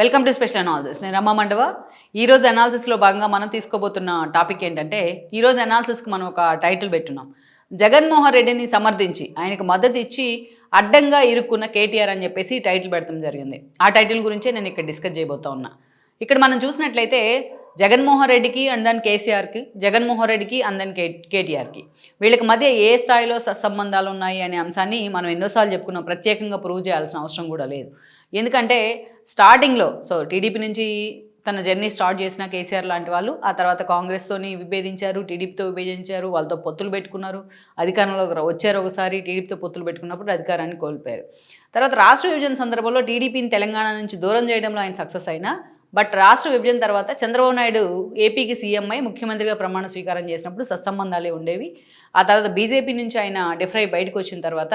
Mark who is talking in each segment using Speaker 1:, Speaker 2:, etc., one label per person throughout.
Speaker 1: Welcome to special analysis నేను రమ్మ మండవ. ఈరోజు అనాలిసిస్లో భాగంగా మనం తీసుకోబోతున్న టాపిక్ ఏంటంటే ఈరోజు అనాలిసిస్కి మనం ఒక టైటిల్ పెట్టున్నాం. జగన్మోహన్ రెడ్డిని సమర్థించి ఆయనకు మద్దతు ఇచ్చి అడ్డంగా ఇరుక్కున్న కేటీఆర్ అని చెప్పేసి టైటిల్ పెడతాం జరిగింది. ఆ టైటిల్ గురించే నేను ఇక్కడ డిస్కస్ చేయబోతా ఉన్నా. ఇక్కడ మనం చూసినట్లయితే జగన్మోహన్ రెడ్డికి అండ్ దాని కేసీఆర్కి జగన్మోహన్ రెడ్డికి అండ్ దాని కే కేటీఆర్కి. వీళ్ళకి మధ్య ఏ స్థాయిలో సత్సంబంధాలు ఉన్నాయి అనే అంశాన్ని మనం ఎన్నోసార్లు చెప్పుకున్నాం. ప్రత్యేకంగా ప్రూవ్ చేయాల్సిన అవసరం కూడా లేదు. ఎందుకంటే స్టార్టింగ్లో సో టీడీపీ నుంచి తన జర్నీ స్టార్ట్ చేసిన కేసీఆర్ లాంటి వాళ్ళు ఆ తర్వాత కాంగ్రెస్తోని విభేదించారు టీడీపీతో విభేదించారు వాళ్ళతో పొత్తులు పెట్టుకున్నారు అధికారంలో వచ్చారు ఒకసారి టీడీపీతో పొత్తులు పెట్టుకున్నప్పుడు అధికారాన్ని కోల్పోయారు. తర్వాత రాష్ట్ర విభజన సందర్భంలో టీడీపీని తెలంగాణ నుంచి దూరం చేయడంలో ఆయన సక్సెస్ అయినా బట్ రాష్ట్ర విభజన తర్వాత చంద్రబాబు నాయుడు ఏపీకి సీఎం అయి ముఖ్యమంత్రిగా ప్రమాణ స్వీకారం చేసినప్పుడు సత్సంబంధాలే ఉండేవి. ఆ తర్వాత బీజేపీ నుంచి ఆయన డిఫ్రై బయటకు వచ్చిన తర్వాత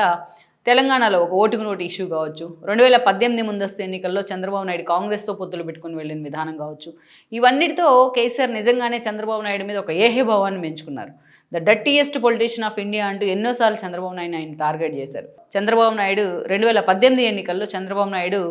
Speaker 1: తెలంగాణలో ఒక ఓటుకు నోటు ఇష్యూ కావచ్చు. రెండు వేల పద్దెనిమిది ముందస్తు ఎన్నికల్లో చంద్రబాబు నాయుడు కాంగ్రెస్తో పొత్తులు పెట్టుకుని వెళ్ళిన విధానం కావచ్చు. ఇవన్నిటితో కేసీఆర్ నిజంగానే చంద్రబాబు నాయుడు మీద ఒక ఏహేభావాన్ని పెంచుకున్నారు the dirtiest politician of India అంటూ ఎన్నోసార్లు చంద్రబాబు నాయుడు ఆయన టార్గెట్ చేశారు. చంద్రబాబు నాయుడు రెండు వేల పద్దెనిమిది ఎన్నికల్లో చంద్రబాబు నాయుడు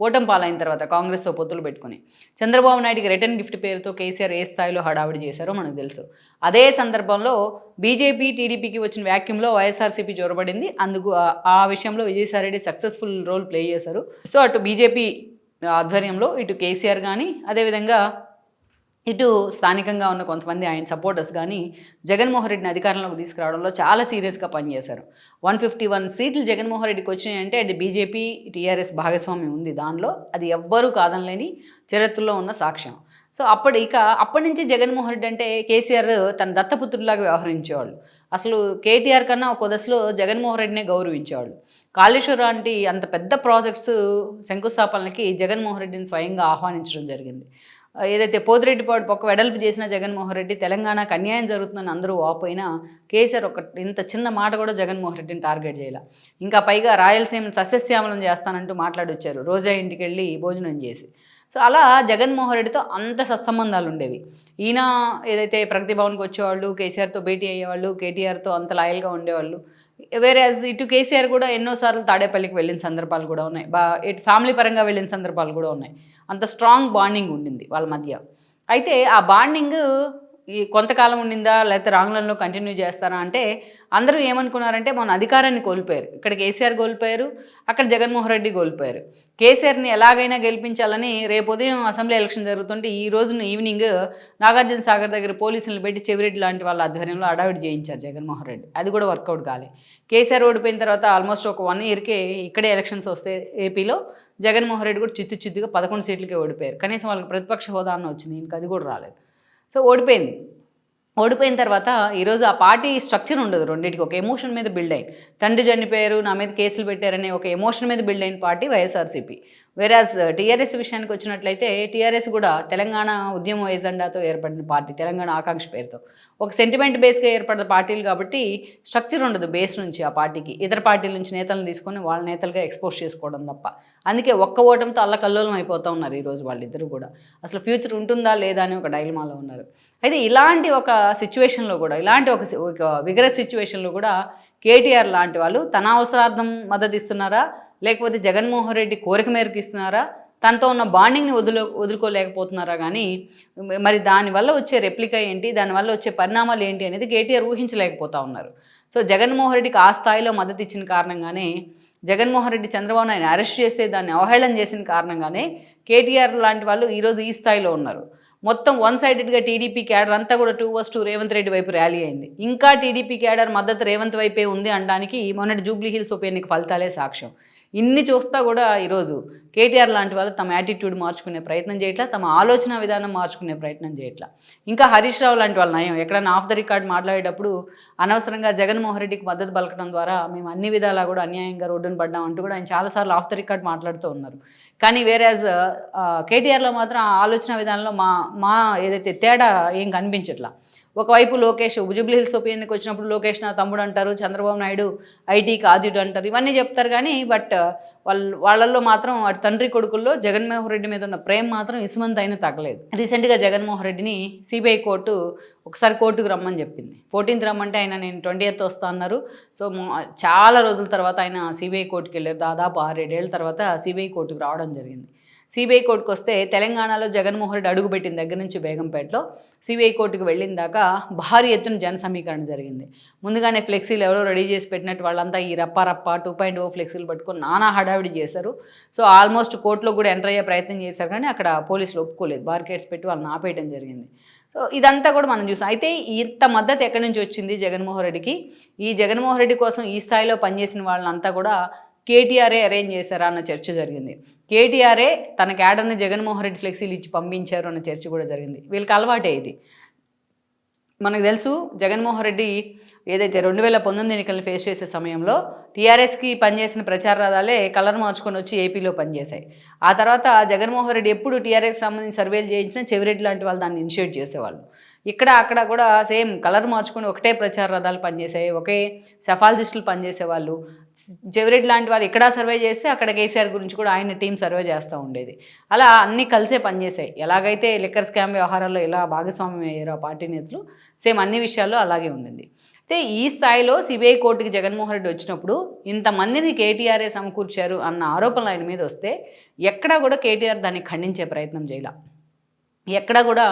Speaker 1: ఓటం పాలైన తర్వాత కాంగ్రెస్తో పొత్తులు పెట్టుకుని. చంద్రబాబు నాయుడికి రిటర్న్ గిఫ్ట్ పేరుతో కేసీఆర్ ఏ స్థాయిలో హడావిడి చేశారో మనకు తెలుసు. అదే సందర్భంలో బీజేపీ టీడీపీకి వచ్చిన వ్యాక్యూమ్లో వైఎస్ఆర్సీపీ జోరబడింది. అందుకు ఆ- ఆ విషయంలో విజయసాయిరెడ్డి సక్సెస్ఫుల్ రోల్ ప్లే చేశారు. సో అటు బీజేపీ ఆధ్వర్యంలో ఇటు కేసీఆర్ కానీ అదేవిధంగా ఇటు స్థానికంగా ఉన్న కొంతమంది ఆయన సపోర్టర్స్ కానీ జగన్మోహన్ రెడ్డిని అధికారంలోకి తీసుకురావడంలో చాలా సీరియస్గా పనిచేశారు. వన్ ఫిఫ్టీ వన్ సీట్లు జగన్మోహన్ రెడ్డికి వచ్చినాయంటే అది బీజేపీ టీఆర్ఎస్ భాగస్వామ్యం ఉంది దానిలో అది ఎవ్వరూ కాదనలేని చరిత్రలో ఉన్న సాక్ష్యం. సో అప్పటి ఇక అప్పటి నుంచి జగన్మోహన్ రెడ్డి అంటే కేసీఆర్ తన దత్తపుత్రులాగా వ్యవహరించేవాళ్ళు. అసలు కేటీఆర్ కన్నా ఒక దశలో జగన్మోహన్ రెడ్డినే గౌరవించేవాళ్ళు. కాళేశ్వరం లాంటి అంత పెద్ద ప్రాజెక్ట్స్ శంకుస్థాపనలకి జగన్మోహన్ రెడ్డిని స్వయంగా ఆహ్వానించడం జరిగింది. ఏదైతే పోతిరెడ్డిపాడు పక్క వెడల్పు చేసిన జగన్మోహన్ రెడ్డి తెలంగాణకు అన్యాయం జరుగుతుందని అందరూ వాపోయినా కేసీఆర్ ఒక ఇంత చిన్న మాట కూడా జగన్మోహన్ రెడ్డిని టార్గెట్ చేయాల. ఇంకా పైగా రాయలసీమను సస్యశ్యామలం చేస్తానంటూ మాట్లాడొచ్చారు. రోజా ఇంటికి వెళ్ళి భోజనం చేసి. సో అలా జగన్మోహన్ రెడ్డితో అంత సత్సంబంధాలు ఉండేవి. ఈయన ఏదైతే ప్రగతి భవన్కి వచ్చేవాళ్ళు కేసీఆర్తో భేటీ అయ్యేవాళ్ళు కేటీఆర్తో అంత లాయల్గా ఉండేవాళ్ళు వేరే ఇటు కేసీఆర్ కూడా ఎన్నోసార్లు తాడేపల్లికి వెళ్ళిన సందర్భాలు కూడా ఉన్నాయి. బా ఇటు ఫ్యామిలీ పరంగా వెళ్ళిన సందర్భాలు కూడా ఉన్నాయి. అంత స్ట్రాంగ్ బాండింగ్ ఉండింది వాళ్ళ మధ్య. అయితే ఆ బాండింగ్ ఈ కొంతకాలం ఉండిందా లేకపోతే రాంగ్లంలో కంటిన్యూ చేస్తారా అంటే అందరూ ఏమనుకున్నారంటే మన అధికారాన్ని కోల్పోయారు. ఇక్కడ కేసీఆర్ కోల్పోయారు అక్కడ జగన్మోహన్ రెడ్డి కోల్పోయారు. కేసీఆర్ని ఎలాగైనా గెలిపించాలని రేపు ఉదయం అసెంబ్లీ ఎలక్షన్ జరుగుతుంటే ఈ రోజున ఈవినింగ్ నాగార్జున సాగర్ దగ్గర పోలీసులను పెట్టి చెవిరెడ్డి లాంటి వాళ్ళ ఆధ్వర్యంలో అడావిడి చేయించారు జగన్మోహన్ రెడ్డి. అది కూడా వర్కౌట్ కాలే. కేసీఆర్ ఓడిపోయిన తర్వాత ఆల్మోస్ట్ ఒక వన్ ఇయర్కే ఇక్కడే ఎలక్షన్స్ వస్తే ఏపీలో జగన్మోహన్ రెడ్డి కూడా చిత్తు చిత్తుగా పదకొండు సీట్లకే ఓడిపోయారు. కనీసం వాళ్ళకి ప్రతిపక్ష హోదా అన్న వచ్చింది ఇంకా అది కూడా రాలేదు. సో ఓడిపోయింది. ఓడిపోయిన తర్వాత ఈరోజు ఆ పార్టీ స్ట్రక్చర్ ఉండదు రెండింటికి. ఒక ఎమోషన్ మీద బిల్డ్ అయింది తండ్రి చనిపోయారు నా మీద కేసులు పెట్టారనే ఒక ఎమోషన్ మీద బిల్డ్ అయిన పార్టీ వైఎస్ఆర్సీపీ. వెరాజ్ టీఆర్ఎస్ uh, విషయానికి వచ్చినట్లయితే టీఆర్ఎస్ కూడా తెలంగాణ ఉద్యమ ఎజెండాతో ఏర్పడిన పార్టీ తెలంగాణ ఆకాంక్ష పేరుతో. ఒక సెంటిమెంట్ బేస్గా ఏర్పడిన పార్టీలు కాబట్టి స్ట్రక్చర్ ఉండదు బేస్ నుంచి ఆ పార్టీకి. ఇతర పార్టీల నుంచి నేతలను తీసుకొని వాళ్ళ నేతలుగా ఎక్స్పోజ్ చేసుకోవడం తప్ప. అందుకే ఒక్క ఓటంతో అల్లకల్లోలం అయిపోతూ ఉన్నారు ఈరోజు వాళ్ళిద్దరూ కూడా. అసలు ఫ్యూచర్ ఉంటుందా లేదా అని ఒక డైలమాలో ఉన్నారు. అయితే ఇలాంటి ఒక సిచ్యువేషన్లో కూడా ఇలాంటి ఒక విగ్రహ విగరస్ సిచ్యువేషన్లో కూడా కేటీఆర్ లాంటి వాళ్ళు తన అవసరార్థం మద్దతు ఇస్తున్నారా లేకపోతే జగన్మోహన్ రెడ్డి కోరిక మేరకు ఇస్తున్నారా? తనతో ఉన్న బాండింగ్ని వదులు వదులుకోలేకపోతున్నారా? కానీ మరి దానివల్ల వచ్చే రెప్లికా ఏంటి? దానివల్ల వచ్చే పరిణామాలు ఏంటి అనేది కేటీఆర్ ఊహించలేకపోతా ఉన్నారు. సో జగన్మోహన్ రెడ్డికి ఆ స్థాయిలో మద్దతు ఇచ్చిన కారణంగానే జగన్మోహన్ రెడ్డి చంద్రబాబు నాయుడు అరెస్ట్ చేస్తే దాన్ని అవహేళన చేసిన కారణంగానే కేటీఆర్ లాంటి వాళ్ళు ఈరోజు ఈ స్థాయిలో ఉన్నారు. మొత్తం వన్ సైడెడ్గా టీడీపీ క్యాడర్ అంతా కూడా towards to Revanth Reddy వైపు ర్యాలీ అయింది. ఇంకా టీడీపీ క్యాడర్ మద్దతు రేవంత్ వైపే ఉంది అనడానికి మొన్నటి జూబ్లీ హిల్స్ ఉప ఎన్నిక ఫలితాలే సాక్ష్యం. ఇన్ని చూస్తా కూడా ఈరోజు కేటీఆర్ లాంటి వాళ్ళు తమ యాటిట్యూడ్ మార్చుకునే ప్రయత్నం చేయట్లా తమ ఆలోచన విధానం మార్చుకునే ప్రయత్నం చేయట్లా. ఇంకా హరీష్ రావు లాంటి వాళ్ళు నయం ఎక్కడైనా ఆఫ్ ద రికార్డ్ మాట్లాడేటప్పుడు అనవసరంగా జగన్మోహన్ రెడ్డికి మద్దతు పలకడం ద్వారా మేము అన్ని విధాలా కూడా అన్యాయంగా రోడ్డును పడ్డాం అంటూ కూడా ఆయన చాలాసార్లు ఆఫ్ ద రికార్డ్ మాట్లాడుతూ ఉన్నారు. కానీ వేరేజ్ కేటీఆర్లో మాత్రం ఆ ఆలోచన విధానంలో మా మా ఏదైతే తేడా ఏం కనిపించట్లా? ఒకవైపు లోకేష్ జూబ్లీ హిల్స్ ఎన్నిక వచ్చినప్పుడు లోకేష్ నా తమ్ముడు అంటారు చంద్రబాబు నాయుడు ఐటీకి ఆద్యుడు అంటారు. ఇవన్నీ చెప్తారు కానీ బట్ వాళ్ళ వాళ్ళల్లో మాత్రం వాటి తండ్రి కొడుకుల్లో జగన్మోహన్ రెడ్డి మీద ఉన్న ప్రేమ మాత్రం ఇసుమంత అయినా తగ్గలేదు. రీసెంట్గా జగన్మోహన్ రెడ్డిని సిబిఐ కోర్టు ఒకసారి కోర్టుకు రమ్మని చెప్పింది. ఫోర్టీన్త్ రమ్మంటే ఆయన నేను ట్వంటీ ఎయిత్ వస్తా అన్నారు. సో చాలా రోజుల తర్వాత ఆయన సిబిఐ కోర్టుకు వెళ్ళారు. దాదాపు ఆరేడేళ్ళ తర్వాత సిబిఐ కోర్టుకు రావడం జరిగింది. సిబిఐ కోర్టుకు వస్తే తెలంగాణలో జగన్మోహన్ రెడ్డి అడుగుపెట్టిన దగ్గర నుంచి బేగంపేటలో సిబిఐ కోర్టుకు వెళ్ళిన దాకా భారీ ఎత్తున జన సమీకరణ జరిగింది. ముందుగానే ఫ్లెక్సీలు ఎవరో రెడీ చేసి పెట్టినట్టు వాళ్ళంతా ఈ రప్ప రప్ప టూ పాయింట్ ఓ ఫ్లెక్సీలు పట్టుకొని నానా హడావిడి చేశారు. సో ఆల్మోస్ట్ కోర్టులో కూడా ఎంటర్ అయ్యే ప్రయత్నం చేశారు కానీ అక్కడ పోలీసులు ఒప్పుకోలేదు. బార్కేడ్స్ పెట్టి వాళ్ళని ఆపేయడం జరిగింది. సో ఇదంతా కూడా మనం చూసాం. అయితే ఇంత మద్దతు ఎక్కడి నుంచి వచ్చింది జగన్మోహన్ రెడ్డికి? ఈ జగన్మోహన్ రెడ్డి కోసం ఈ స్థాయిలో పనిచేసిన వాళ్ళంతా కూడా కేటీఆర్ఏ అరేంజ్ చేశారా అన్న చర్చ జరిగింది. కేటీఆర్ఏ తన క్యాడర్ని జగన్మోహన్ రెడ్డి ఫ్లెక్సీలు ఇచ్చి పంపించారు అన్న చర్చ కూడా జరిగింది. వీళ్ళకి అలవాటే ఇది. మనకు తెలుసు జగన్మోహన్ రెడ్డి ఏదైతే రెండు వేల పంతొమ్మిది ఎన్నికలను ఫేస్ చేసే సమయంలో టీఆర్ఎస్కి పనిచేసిన ప్రచార రథాలే కలర్ మార్చుకొని వచ్చి ఏపీలో పనిచేశాయి. ఆ తర్వాత జగన్మోహన్ రెడ్డి ఎప్పుడు టీఆర్ఎస్ సంబంధించి సర్వేలు చేయించినా చెవిరెడ్డి లాంటి వాళ్ళు దాన్ని ఇనిషియేట్ చేసేవాళ్ళు. ఇక్కడ అక్కడ కూడా సేమ్ కలర్ మార్చుకొని ఒకటే ప్రచార రథాలు పనిచేసాయి ఒకే సెఫాలజిస్టులు పనిచేసేవాళ్ళు చెవిరెడ్డి లాంటి వాళ్ళు ఇక్కడ సర్వే చేస్తే అక్కడ కేసీఆర్ గురించి కూడా ఆయన టీం సర్వే చేస్తూ ఉండేది. అలా అన్నీ కలిసే పనిచేసాయి. ఎలాగైతే లిక్కర్ స్కామ్ వ్యవహారాల్లో ఇలా భాగస్వామ్యం అయ్యారో ఆ పార్టీ నేతలు సేమ్ అన్ని విషయాల్లో అలాగే ఉండింది. అయితే ఈ స్థాయిలో సిబిఐ కోర్టుకి జగన్మోహన్ రెడ్డి వచ్చినప్పుడు ఇంతమందిని కేటీఆర్ఏ సమకూర్చారు అన్న ఆరోపణలు ఆయన మీద వస్తే ఎక్కడా కూడా కేటీఆర్ దాన్ని ఖండించే ప్రయత్నం చేయాల. ఎక్కడ కూడా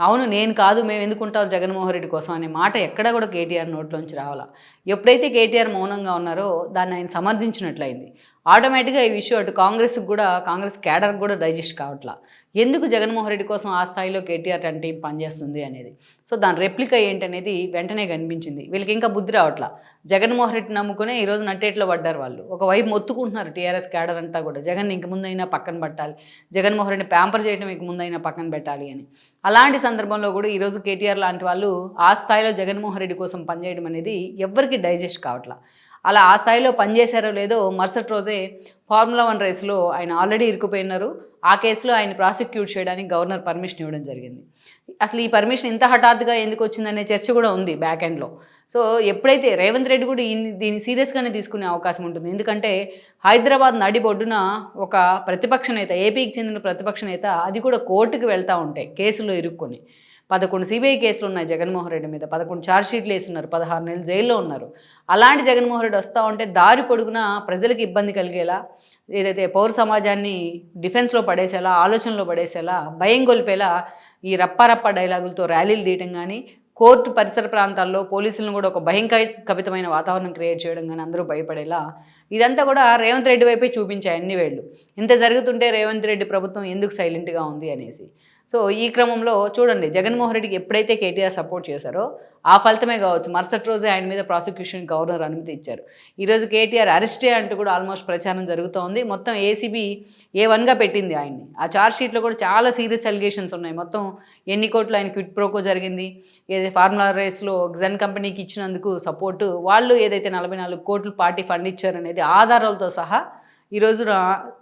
Speaker 1: అవును నేను కాదు మేము ఎందుకుంటాం జగన్మోహన్ రెడ్డి కోసం అనే మాట ఎక్కడ కూడా కేటీఆర్ నోట్లోంచి రావాలా. ఎప్పుడైతే కేటీఆర్ మౌనంగా ఉన్నారో దాన్ని ఆయన సమర్థించినట్లయింది. ఆటోమేటిక్గా ఈ ఇష్యూ అటు కాంగ్రెస్కి కూడా కాంగ్రెస్ క్యాడర్కి కూడా డైజెస్ట్ కావట్లా. ఎందుకు జగన్మోహన్ రెడ్డి కోసం ఆ స్థాయిలో కేటీఆర్ అంటే టీం పనిచేస్తుంది అనేది. సో దాని రెప్లికా ఏంటనేది వెంటనే కనిపించింది. వీళ్ళకి ఇంకా బుద్ధి రావట్లా. జగన్మోహన్ రెడ్డి నమ్ముకునే ఈరోజు నట్టేట్లో పడ్డారు వాళ్ళు. ఒకవైపు మొత్తుకుంటున్నారు టీఆర్ఎస్ క్యాడర్ అంతా కూడా. జగన్ ఇంక ముందైనా పక్కన పెట్టాలి. జగన్మోహన్ రెడ్డి ప్యాంపర్ చేయడం ఇంక ముందైనా పక్కన పెట్టాలి అని. అలాంటి సందర్భంలో కూడా ఈరోజు కేటీఆర్ లాంటి వాళ్ళు ఆ స్థాయిలో జగన్మోహన్ రెడ్డి కోసం పనిచేయడం అనేది ఎవ్వరికి డైజెస్ట్ కావట్లా. అలా ఆ స్థాయిలో పనిచేశారో లేదో మరుసటి రోజే ఫార్ములా వన్ రేస్లో ఆయన ఆల్రెడీ ఇరుకుపోయినారు ఆ కేసులో ఆయన ప్రాసిక్యూట్ చేయడానికి గవర్నర్ పర్మిషన్ ఇవ్వడం జరిగింది. అసలు ఈ పర్మిషన్ ఇంత హఠాత్తుగా ఎందుకు వచ్చిందనే చర్చ కూడా ఉంది బ్యాక్ ఎండ్లో సో ఎప్పుడైతే రేవంత్ రెడ్డి కూడా దీన్ని సీరియస్గానే తీసుకునే అవకాశం ఉంటుంది. ఎందుకంటే హైదరాబాద్ నడిబొడ్డున ఒక ప్రతిపక్ష నేత ఏపీకి చెందిన ప్రతిపక్ష నేత అది కూడా కోర్టుకు వెళ్తూ ఉంటాయి కేసులో ఇరుక్కొని. పదకొండు సిబిఐ కేసులు ఉన్నాయి జగన్మోహన్ రెడ్డి మీద. పదకొండు ఛార్జ్షీట్లు వేస్తున్నారు పదహారు నెలలు జైల్లో ఉన్నారు. అలాంటి జగన్మోహన్ రెడ్డి వస్తూ ఉంటే దారి పొడుగున ప్రజలకు ఇబ్బంది కలిగేలా? ఏదైతే పౌర సమాజాన్ని డిఫెన్స్లో పడేసేలా ఆలోచనలో పడేసేలా భయం గొలిపేలా ఈ రప్పారప్ప డైలాగులతో ర్యాలీలు తీయటం కానీ కోర్టు పరిసర ప్రాంతాల్లో పోలీసులను కూడా ఒక భయంకర కవితమైన వాతావరణం క్రియేట్ చేయడం కానీ అందరూ భయపడేలా? ఇదంతా కూడా రేవంత్ రెడ్డి వైపే చూపించాయి అన్ని వేళ్ళు. ఇంత జరుగుతుంటే రేవంత్ రెడ్డి ప్రభుత్వం ఎందుకు సైలెంట్గా ఉంది అనేసి. సో ఈ క్రమంలో చూడండి జగన్మోహన్ రెడ్డికి ఎప్పుడైతే కేటీఆర్ సపోర్ట్ చేశారో ఆ ఫలితమే కావచ్చు. మరుసటి రోజే ఆయన మీద ప్రాసిక్యూషన్ గవర్నర్ అనుమతి ఇచ్చారు. ఈరోజు కేటీఆర్ అరెస్టే అంటూ కూడా ఆల్మోస్ట్ ప్రచారం జరుగుతోంది. మొత్తం ఏసీబీ ఏ వన్గా పెట్టింది ఆయన్ని. ఆ చార్జ్షీట్లో కూడా చాలా సీరియస్ అలిగేషన్స్ ఉన్నాయి. మొత్తం ఎన్ని కోట్లు ఆయన క్విట్ ప్రోకో జరిగింది ఏదైతే ఫార్ములా రేస్లో జెన్ కంపెనీకి ఇచ్చినందుకు సపోర్టు వాళ్ళు ఏదైతే నలభై నాలుగు కోట్లు పార్టీ ఫండ్ ఇచ్చారనేది ఆధారాలతో సహా ఈరోజు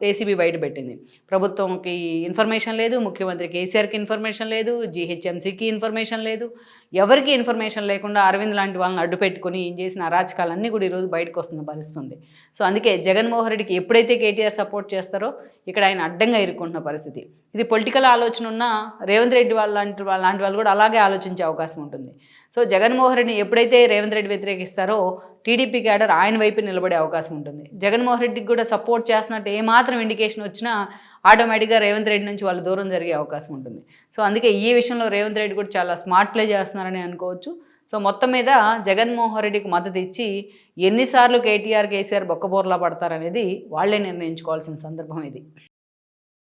Speaker 1: ఏసీబీ బయటపెట్టింది ప్రభుత్వంకి ఇన్ఫర్మేషన్ లేదు ముఖ్యమంత్రి కేసీఆర్కి ఇన్ఫర్మేషన్ లేదు జీహెచ్ఎంసీకి ఇన్ఫర్మేషన్ లేదు. ఎవరికి ఇన్ఫర్మేషన్ లేకుండా అరవింద్ లాంటి వాళ్ళని అడ్డు పెట్టుకుని ఏం చేసిన అరాచకాలన్నీ కూడా ఈరోజు బయటకు వస్తున్న పరిస్థితుంది. సో అందుకే జగన్మోహన్ రెడ్డికి ఎప్పుడైతే కేటీఆర్ సపోర్ట్ చేస్తారో ఇక్కడ ఆయన అడ్డంగా ఇరుక్కుంటున్న పరిస్థితి. ఇది పొలిటికల్ ఆలోచన ఉన్న రేవంత్ రెడ్డి వాళ్ళ లాంటి వాళ్ళ లాంటి వాళ్ళు కూడా అలాగే ఆలోచించే అవకాశం ఉంటుంది. సో జగన్మోహన్ రెడ్డిని ఎప్పుడైతే రేవంత్ రెడ్డి వ్యతిరేకిస్తారో టీడీపీ క్యాడర్ ఆయన వైపు నిలబడే అవకాశం ఉంటుంది. జగన్మోహన్ రెడ్డికి కూడా సపోర్ట్ చేస్తున్నట్టు ఏమాత్రం ఇండికేషన్ వచ్చినా ఆటోమేటిక్గా రేవంత్ రెడ్డి నుంచి వాళ్ళు దూరం జరిగే అవకాశం ఉంటుంది. సో అందుకే ఈ విషయంలో రేవంత్ రెడ్డి కూడా చాలా స్మార్ట్ ప్లే చేస్తున్నారని అనుకోవచ్చు. సో మొత్తం మీద జగన్మోహన్ రెడ్డికి మద్దతు ఇచ్చి ఎన్నిసార్లు కేటీఆర్ కేసీఆర్ బొక్కబోర్లా పడతారనేది వాళ్ళే నిర్ణయించుకోవాల్సిన సందర్భం ఇది.